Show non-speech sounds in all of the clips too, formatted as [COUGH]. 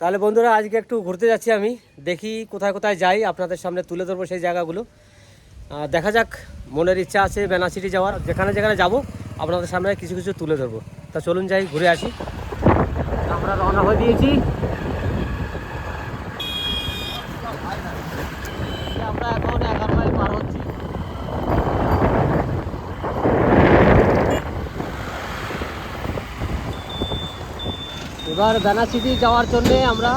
তাহলে বন্ধুরা, আজকে একটু ঘুরতে যাচ্ছি আমি। দেখি কোথায় কোথায় যাই, আপনাদের সামনে তুলে ধরবো সেই জায়গাগুলো। দেখা যাক, মনের ইচ্ছা আছে বেনাসিটি যাওয়ার। যেখানে যেখানে যাব, আপনাদের সামনে কিছু কিছু তুলে ধরবো। তা চলুন যাই, ঘুরে আসি। আমরা রওনা হয়ে দিয়েছি আমরা এখন এগারো মাইল পার হচ্ছি এবার বেনাচিটি যাওয়ার জন্যে আমরা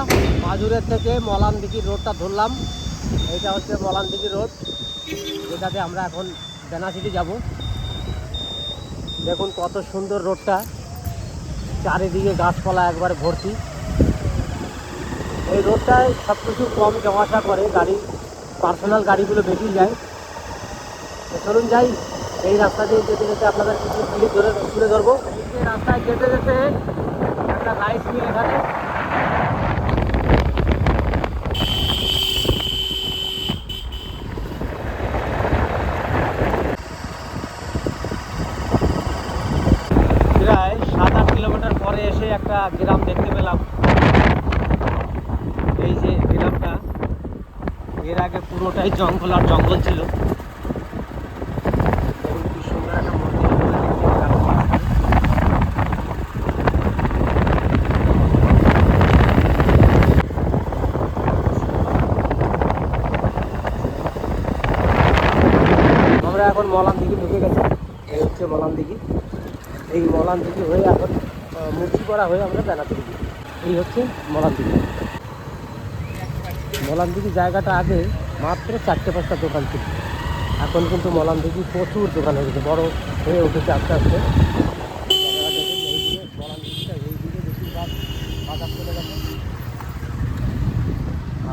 মাজুরের থেকে মলানদিঘি রোডটা ধরলাম। এইটা হচ্ছে মলানদিঘি রোড, যেটাতে আমরা এখন বেনাচিটি যাব। দেখুন কত সুন্দর রোডটা। চারিদিকে গাছপালা একবার ভর্তি। এই রোডটায় সব কিছু কম যাওয়া করে, গাড়ি পার্সোনাল গাড়িগুলো বেশি যায়। চলুন যাই, এই রাস্তা দিয়ে যেতে যেতে আপনাদের কিছু ক্লিপ ধরে তুলে ধরবো। এই রাস্তায় যেতে যেতে রাইস মিল এখানে। প্রায় সাত আট কিলোমিটার পরে এসে একটা গ্রাম দেখতে পেলাম। এই যে গ্রামটা, এর আগে পুরোটাই জঙ্গল আর জঙ্গল ছিল দেখুন কি সুন্দর একটা মন্দির আমরা দেখতে পেলাম। আমরা এখন মলান দিঘি ঢুকে গেছে। এই হচ্ছে মলান দিঘি। এই মলান দিঘি হয়ে এখন আহ, মুর্শিপাড়া হয়ে আমরা বেড়াতে দিঘি এই হচ্ছে মলান দিঘি। মলান দিঘি জায়গাটা আগে মাত্র চারটে পাঁচটা দোকান ছিল। এখন কিন্তু মলান দিঘি প্রচুর দোকান হয়ে গেছে বড় হয়ে উঠেছে আস্তে আস্তে।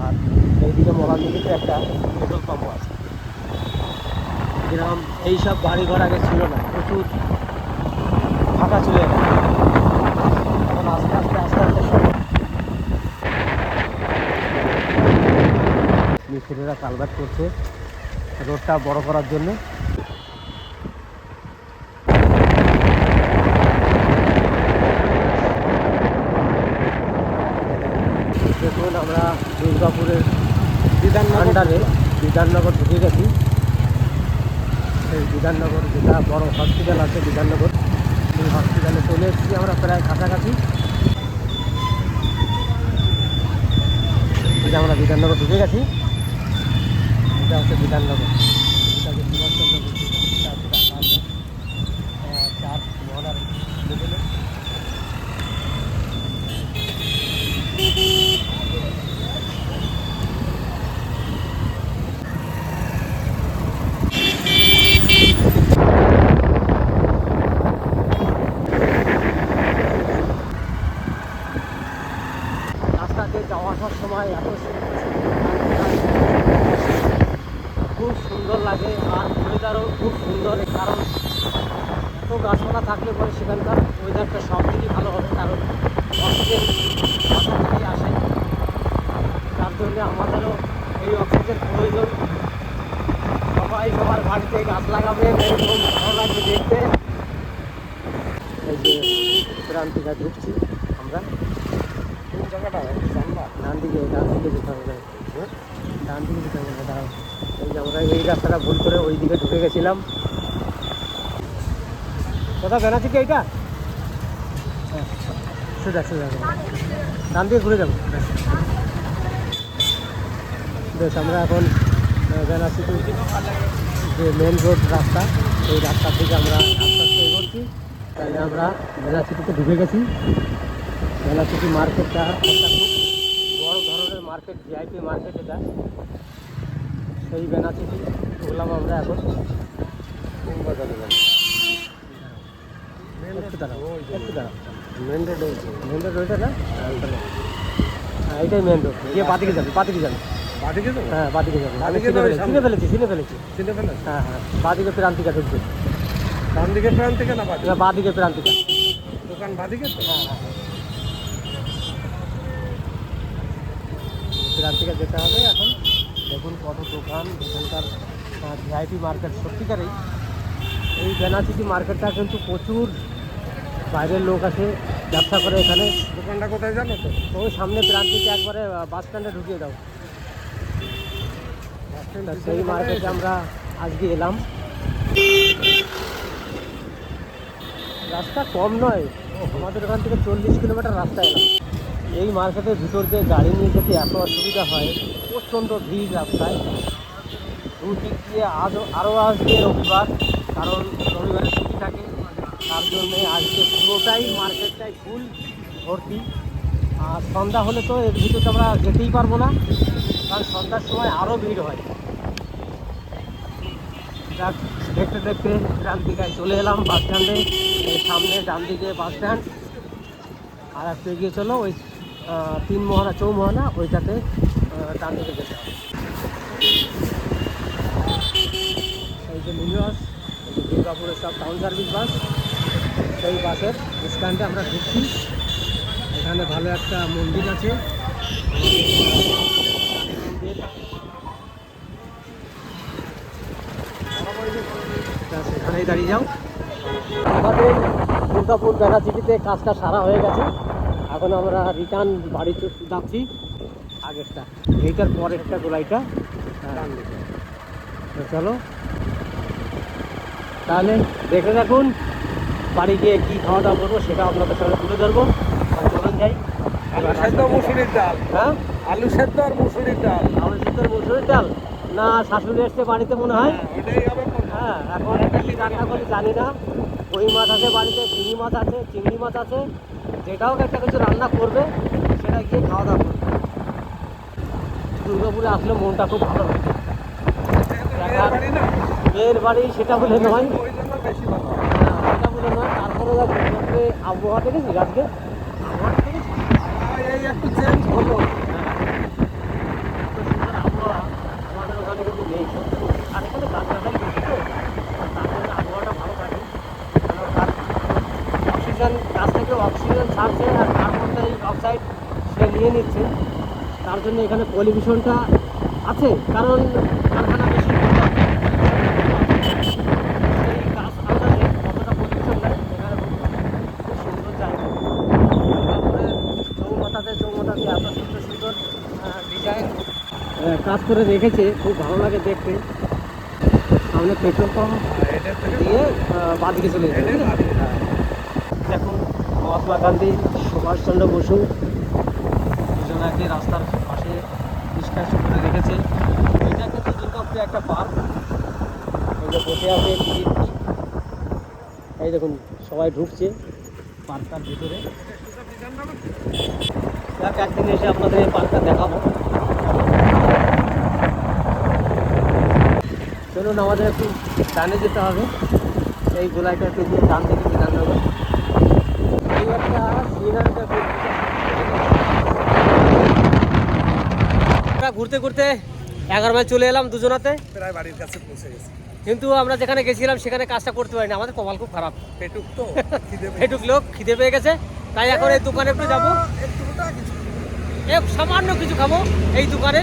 আর এইদিকে মলান দিঘিতে একটা পেট্রোল পাম্পও আছে। গ্রাম এইসব বাড়ি ঘর আগে ছিল না প্রচুর ফাঁকা ছিল এখানে। আস্তে আস্তে আস্তে আস্তে সব মিস্ত্রিরা কালভার্ট করছে রোডটা বড় করার জন্য দেখুন আমরা দুর্গাপুরের আন্ডারে বিধাননগর ঢুকে গেছি সেই বিধাননগর যেটা বড় হসপিটাল আছে বিধাননগর সেই হসপিটালে চলে এসেছি আমরা প্রায় কাছাকাছি। আমরা বিধাননগর ঢুকে গেছি। এটা হচ্ছে বিধাননগর এটাকে সুভাষচন্দ্র বসু এটা হচ্ছে ঢাকা আহ, চার মহলার লেভেলে রাস্তাতে যাওয়া আসার সময় এত সুন্দর খুব সুন্দর লাগে আর ওয়েদারও খুব সুন্দর কারণ এত গাছপালা থাকলে পরে সেখানকার ওয়েদারটা সব দিকই ভালো হবে কারণ অক্সিজেন আসে। তার জন্য আমাদেরও এই অক্সিজেন প্রয়োজন। সবাই সবার বাড়িতে গাছ লাগাবে, এরকম ভালো লাগবে দেখতে এই ঢুকছি আমরা। কোন জায়গাটা ডান দিকে ডান দিকে যেতে হবে। হ্যাঁ? ডান দিকে যেতে হবে, দাঁড়াও। এই যে আমরা এই রাস্তাটা ভুল করে ওই দিকে ঢুকে গেছিলাম। কোথাও বেনাচ্ছি কি এইটা? সোজা সোজা। ডান দিকে ঘুরে যাব। বেশ আমরা এখন বেনাচ্ছি যে মেন রোড রাস্তা সেই রাস্তার দিকে আমরা এগোচ্ছি তাহলে আমরা বেনাচিটিতে ঢুকে গেছি বেনাচিটি মার্কেটটা একটা খুব বড় ধরনের মার্কেট ভিআইপি মার্কেট এটা সেই বেনাচিটি ঢুকলাম আমরা এখন? একটু দাঁড়াও একটু দাঁড়াও মেন রোড মেন রোড ওইটা না হ্যাঁ এটাই মেন রোড গিয়ে বাদিকে যাবে বাদিকে যাবে বাদিকে তো হ্যাঁ বাদিকে যাবে আমি বাদিকে চিনে তো ওই ফেলেছি, সামনে। চিনে ফেলেছি চিনে ফেলেছি চিনতে পেলেন হ্যাঁ হ্যাঁ বাদিকে প্রান্তিকা ঢুকবে ডান দিকে প্রাণ থেকে না বাদিকে এবার বাদিকে প্রান্তিকা দোকান বাদিকে তো হ্যাঁ হ্যাঁ ক্রান্তিকা যেতে হবে এখন দেখুন কত দোকান এখানকার ভিআইপি মার্কেট সত্যিকারেই এই বেনাচিটি মার্কেটটা কিন্তু প্রচুর বাইরের লোক আসে ব্যবসা করে এখানে। দোকানটা কোথায় জানো তো? ওই সামনে প্রান্তিকে একবারে বাস স্ট্যান্ডে ঢুকিয়ে দাও। বাস স্ট্যান্ড সেই মার্কেটে আমরা আজকে এলাম। রাস্তা কম নয় আমাদের ওখান থেকে চল্লিশ কিলোমিটার রাস্তা এলাম। এই মার্কেটের ভিতর দিয়ে গাড়ি নিয়ে যেতে এত অসুবিধা হয় প্রচণ্ড ভিড় রাস্তায়। দু দিক দিয়ে আজও আরও আসবে রবিবার কারণ রবিবারে ছুটি থাকে। তার জন্যে আজকে পুরোটাই মার্কেটটাই ফুল ভর্তি। আর সন্ধ্যা হলে তো এর ভিতরে আমরা যেতেই পারব না, কারণ সন্ধ্যার সময় আরও ভিড় হয়। যাক, দেখতে দেখতে দিকে চলে এলাম বাস স্ট্যান্ডে সামনে ডান দিকে বাস স্ট্যান্ড। আর একটু এগিয়ে চলো, ওই তিন মহানা চৌমহানা ওইটাতে ডান দিকে যেতে হবে। এই যে মিনি বাস, এই যে দুর্গাপুরের সব টাউন সার্ভিস বাস সেই বাসের স্ট্যান্ডে আমরা ঢুকছি এখানে ভালো একটা মন্দির আছে। সেখানেই দাঁড়িয়ে যাও। আমাদের দুর্গাপুর ব্যানাচিটিতে কাজটা সারা হয়ে গেছে। এখন আমরা রিটার্ন বাড়ি চ- যাচ্ছি। আগেরটা। এইটার পরেরটা গোলাইটা। হ্যাঁ। চলো। তাহলে দেখে রাখুন। বাড়ি গিয়ে কী খাওয়া দাওয়া করব সেটা আপনাদের সঙ্গে তুলে ধরবো। আর চলুন যাই। আলু সেদ্ধ মুসুরির ডাল। হ্যাঁ? আলু সেদ্ধ আর মুসুরির ডাল। আমার শীতের মসুরের চাল না শাশুড়ি এসছে বাড়িতে মনে হয়? হ্যাঁ, হয়। হ্যাঁ এখন কি রান্না করি জানি না। কই মাছ আছে বাড়িতে? চিংড়ি মাছ আছে চিংড়ি মাছ আছে। যেটাও একটা কিছু রান্না করবে সেটা গিয়ে খাওয়া দাওয়া করবে দুর্গাপুরে আসলে মনটা খুব ভালো লাগে। বিয়ের বাড়ি না? মেয়ের বাড়ি সেটা বলে নয়। হ্যাঁ, বলে নয় তারপরে আবহাওয়া দেখেছি আজকে। এই একটু চেঞ্জ হলো অক্সিজেন গাছ থেকে অক্সিজেন ছাড়ছে আর কার্বন ডাই অক্সাইড সে নিয়ে নিচ্ছে। তার জন্য এখানে পলিউশনটা আছে। কারণ কারখানা বেশি সেই গাছ আলাদা অতটা পলিউশন নাই এখানে খুব সুন্দর জায়গা তারপরে চৌমাথাতে চৌমাথাতে এত সুন্দর সুন্দর ডিজাইন কাজ করে রেখেছে, খুব ভালো লাগে দেখতে। সামনে পেট্রোল পাম্প দিয়ে বাঁদিকে চলে যাবে দেখুন মহাত্মা গান্ধী, সুভাষচন্দ্র বসু দুজনাকে রাস্তার পাশে নিষ্কাশ করে রেখেছে। এটা কিন্তু দুর্গাপুরে একটা পার্ক। বসে আছে এই দেখুন, সবাই ঢুকছে পার্কটার ভিতরে। একদিন এসে আপনাদের এই পার্কটা দেখাবো। চলুন আমাদের একটু ডানে যেতে হবে। এই গোলাইটা একটু দিয়ে ডান থেকে বিধান নেব এই একটা সিনারিটা ঘুরতে। ঘুরতে এগারো মাইল চলে এলাম দুজনাতে। প্রায় বাড়ির কাছে পৌঁছে গেছে। কিন্তু আমরা যেখানে গেছিলাম সেখানে কাজটা করতে পারিনি। আমাদের কপাল খুব খারাপ। পেটুক তো এটুক লোক খিদে পেয়ে গেছে। তাই এখন এই দোকানে একটু যাব। একটুটা কিছু এক সামান্য কিছু খাব এই দোকানে।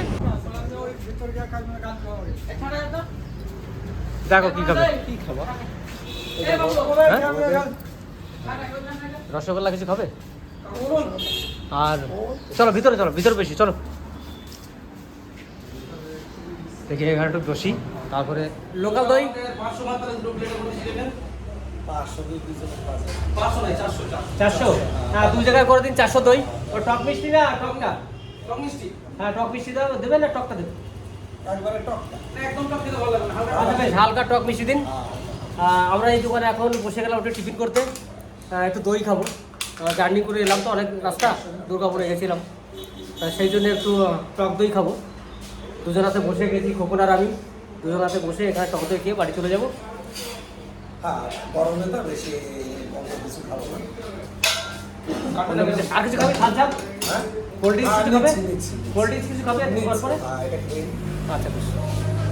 দেখো কি খাবে। কি হ্যাঁ? রসগোল্লা কিছু খাবে? আর চলো ভিতরে চলো ভিতরে বেশি চলো। দেখি এখানে একটু বসি তারপরে লোকাল দই। চারশো? হ্যাঁ দুই জায়গায় করে দিন চারশো দই। ও টক মিষ্টি না টকটা হ্যাঁ টক মিষ্টি দাও দেবেন না টকটা দেবেন? আচ্ছা বেশ হালকা টক মিষ্টি দিন। আমরা এই দোকানে এখন বসে গেলাম একটু টিফিন করতে। একটু দই খাব। জার্নি করে এলাম তো অনেক রাস্তা দুর্গাপুরে গেছিলাম। সেই জন্য একটু টক দই খাব। দুজনাতে বসে গেছি খোকন আর আমি। দুজনাতে বসে এখানে টক দই খেয়ে বাড়ি চলে যাব। হ্যাঁ গরমে তো বেশি কিছু খাব না। আর কিছু খাবে? হ্যাঁ? কোল্ড ড্রিঙ্কস হ্যাঁ, কিছু খাবে। কোল্ড ড্রিঙ্কস কিছু খাবে পরে হ্যাঁ। আচ্ছা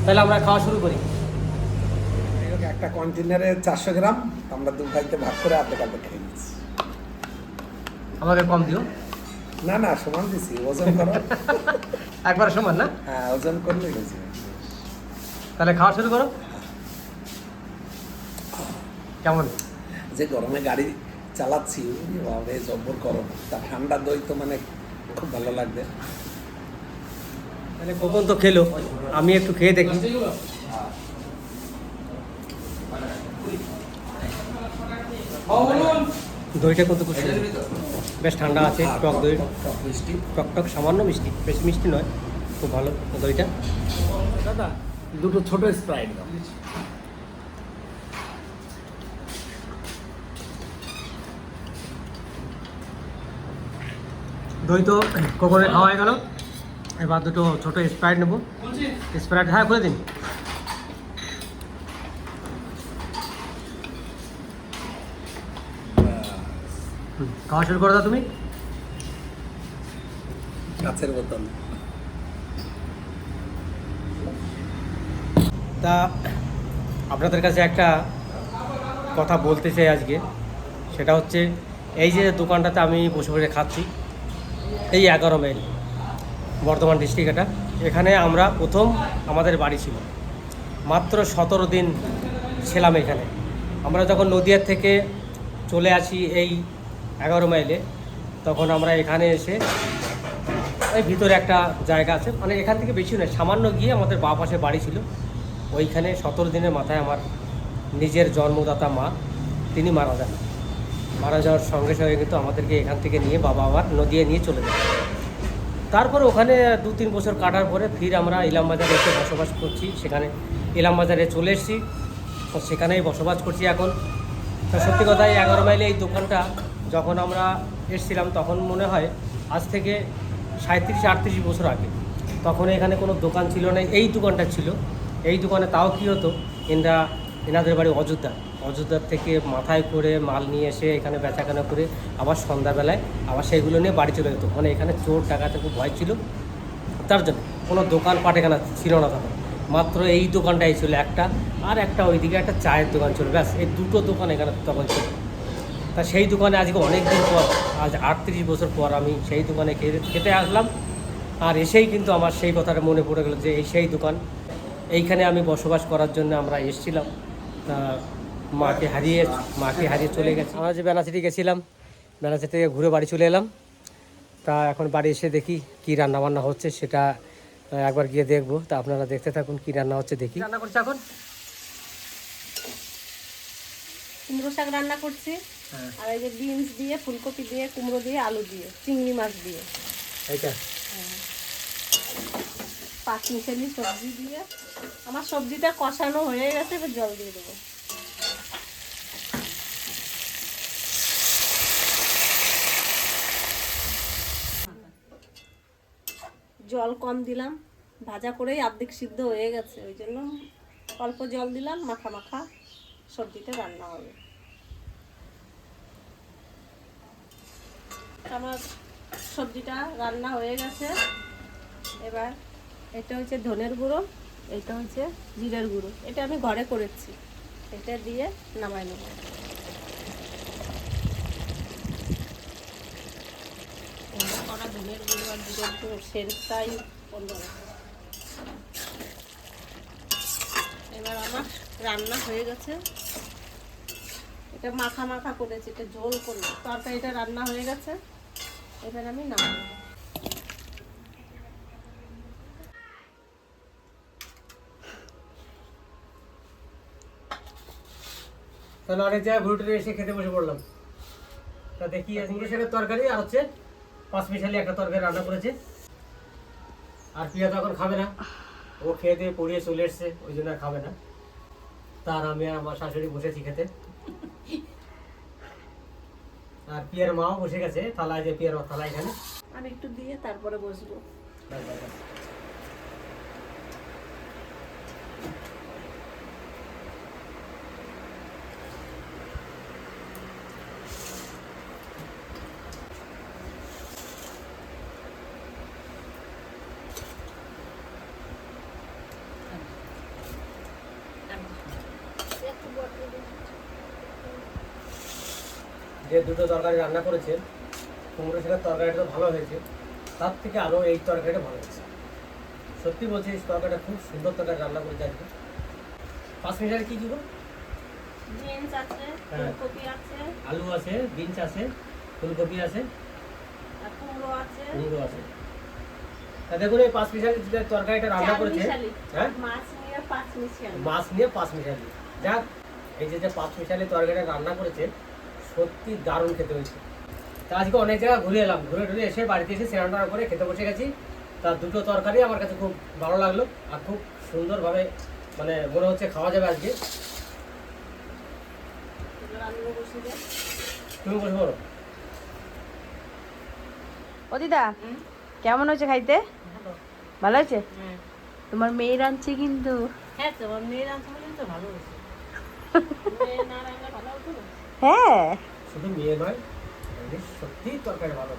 তাহলে আমরা খাওয়া শুরু করি। একটা কন্টেনারে চারশো গ্রাম আমরা দু ভাইতে ভাগ করে আর্ধেক আর্ধেক খেয়ে নিচ্ছি। আমাকে কম দিও। না না সমান দিছি ওজন করো। [LAUGHS] একবার সমান না? হ্যাঁ ওজন করলে গেছি তাহলে খাওয়া শুরু করো। কেমন? যে গরমে গাড়ি চালাচ্ছি জব্বর করো। তা ঠান্ডা দই তো মানে খুব ভালো লাগবে। তাহলে কখন তো খেলো? আমি একটু খেয়ে দেখি। দইটা কত খুশি বেশ ঠান্ডা আছে টক দই। টক মিষ্টি? টক টক সামান্য মিষ্টি বেশি মিষ্টি নয় খুব ভালো দইটা। দাদা দুটো ছোট স্প্রাইট দাও। দই তো কোকরে খাওয়া হয়ে গেল। এবার দুটো ছোট স্প্রাইট নেব। স্প্রাইট হ্যাঁ খুলে দিন। খাওয়া শুরু করে দাও তুমি। বোতল। তা আপনাদের কাছে একটা কথা বলতে চাই আজকে। সেটা হচ্ছে এই যে দোকানটাতে আমি বসে বসে খাচ্ছি এই এগারো মাইল, বর্ধমান ডিস্ট্রিক্ট এটা। এখানে আমরা প্রথম আমাদের বাড়ি ছিল। মাত্র সতেরো দিন ছিলাম এখানে। আমরা যখন নদিয়ার থেকে চলে আসি এই এগারো মাইলে, তখন আমরা এখানে এসে ওই ভিতরে একটা জায়গা আছে। মানে এখান থেকে বেশি নয়, সামান্য গিয়ে আমাদের বা পাশে বাড়ি ছিল। ওইখানে সতেরো দিনের মাথায় আমার নিজের জন্মদাতা মা, তিনি মারা যান। মারা যাওয়ার সঙ্গে সঙ্গে কিন্তু আমাদেরকে এখান থেকে নিয়ে বাবা আবার নদিয়া নিয়ে চলে যায়। তারপর ওখানে দু তিন বছর কাটার পরে ফির আমরা ইলামবাজারে এসে বসবাস করছি। সেখানে ইলামবাজারে চলে এসেছি। সেখানেই বসবাস করছি এখন। তা সত্যি কথা এগারো মাইলে এই দোকানটা যখন আমরা এসেছিলাম, তখন মনে হয় আজ থেকে সাঁত্রিশ আটত্রিশ বছর আগে। তখন এখানে কোনো দোকান ছিল না। এই দোকানটা ছিল। এই দোকানে তাও কী হতো? এনারা এনাদের বাড়ি অযোধ্যা। অযোধ্যার থেকে মাথায় করে মাল নিয়ে এসে এখানে বেচাকেনা করে আবার সন্ধ্যাবেলায় আবার সেইগুলো নিয়ে বাড়ি চলে যেত। মানে এখানে চোর টাকাতে খুব ভয় ছিল। তার জন্য কোনো দোকান পাট এখানে ছিল না তখন। মাত্র এই দোকানটাই ছিল একটা আর একটা ওইদিকে একটা চায়ের দোকান ছিল। ব্যাস, এই দুটো দোকান এখানে তখন ছিল। তা সেই দোকানে আজকে অনেক দিন পর, আজ আটত্রিশ বছর পর আমি সেই দোকানে খেতে আসলাম। আর এসেই কিন্তু আমার সেই কথাটা মনে পড়ে গেলো যে এই সেই দোকান। এইখানে আমি বসবাস করার জন্য আমরা এসেছিলাম। তা মাকে হারিয়ে মাকে হারিয়ে চলে গেছে। আমরা যে বেনাচিটি গেছিলাম বেনাচিটি থেকে ঘুরে বাড়ি চলে এলাম। তা এখন বাড়ি এসে দেখি কি রান্না বান্না হচ্ছে সেটা একবার গিয়ে দেখব। তা আপনারা দেখতে থাকুন কি রান্না হচ্ছে দেখি। রান্না করছে এখন? কুমড়ো শাক রান্না করছি। হ্যাঁ। আর এই যে বিনস দিয়ে ফুলকপি দিয়ে কুমড়ো দিয়ে আলু দিয়ে চিংড়ি মাছ দিয়ে। এইটা? পাঁচ মিশালি সবজি দিয়ে। আমার সবজিটা কষানো হয়ে গেছে, এবার জল দিয়ে দেবো। জল কম দিলাম, ভাজা করেই আর্ধেক সিদ্ধ হয়ে গেছে, ওই জন্য অল্প জল দিলাম, মাখা মাখা সবজিটা রান্না হবে। আমার সবজিটা রান্না হয়ে গেছে, এবার এটা হচ্ছে ধনের গুঁড়ো, এটা হচ্ছে জিরের গুঁড়ো। এটা আমি ঘরে করেছি। এটা দিয়ে নামাই নেব। করা ধনের গুঁড়ো আর জিরের গুঁড়ো এবার আমার রান্না হয়ে গেছে। এটা মাখা মাখা করেছি, এটা ঝোল করে তরকারিটা রান্না হয়ে গেছে। এবার আমি নামাবো। তাহলে অনেক জায়গায় ঘুরে টুরে এসে খেতে বসে পড়লাম। তা দেখি কুমড়ো শাকের তরকারি আর হচ্ছে পাঁচ মিশালি একটা তরকারি রান্না করেছে। আর প্রিয়া তো এখন খাবে না। ও খেয়ে দিয়ে পড়িয়ে চলে এসছে ওই জন্য আর খাবে না। তার আমি আর আমার শাশুড়ি বসেছি খেতে। আর পিয়ার মাও বসে গেছে থালায় যে পিয়ার থালা এখানে। আমি একটু দিয়ে তারপরে বসবো ব্যাস, ব্যাস, ব্যাস। যে দুটো তরকারি রান্না করেছে কুমড়ো শাকের তরকারিটা ভালো হয়েছে তার থেকে আরও এই তরকারিটা ভালো হয়েছে। সত্যি বলছি এই তরকারিটা খুব সুন্দর তরকারি রান্না করেছে আজকে। পাঁচ মিনিটের কী দিব বিনস আছে হ্যাঁ। ফুলকপি আছে। আলু আছে বিনস আছে ফুলকপি আছে। কুমড়ো আছে। কুমড়ো আছে। তা দেখুন এই পাঁচ মিশালি তরকারিটা রান্না করেছে হ্যাঁ? মাছ নিয়ে পাঁচ মিশালি মাছ নিয়ে পাঁচ মিশালি যাক এই যে যে পাঁচ মিশালি তরকারিটা রান্না করেছে সত্যি দারুণ খেতে হয়েছে। তা আজকে অনেক জায়গা ঘুরে এলাম। ঘুরে ঘুরে এসে বাড়িতে এসে স্নান টান করে খেতে বসে গেছি। তার দুটো তরকারি আমার কাছে খুব ভালো লাগল আর খুব সুন্দরভাবে মানে মনে হচ্ছে খাওয়া যাবে আজকে। তুমি বসে পড়ো। ও দিদা কেমন হয়েছে খাইতে? ভালো। হয়েছে? হ্যাঁ। তোমার মেয়ে রাঁধছে কিন্তু। হ্যাঁ তো আমার মেয়ের আনতে তো ভালো হয়েছে। [LAUGHS] না রান্না ভালো হতো? না হ্যাঁ। শুধু মেয়ে নয় সত্যিই তরকারি ভালো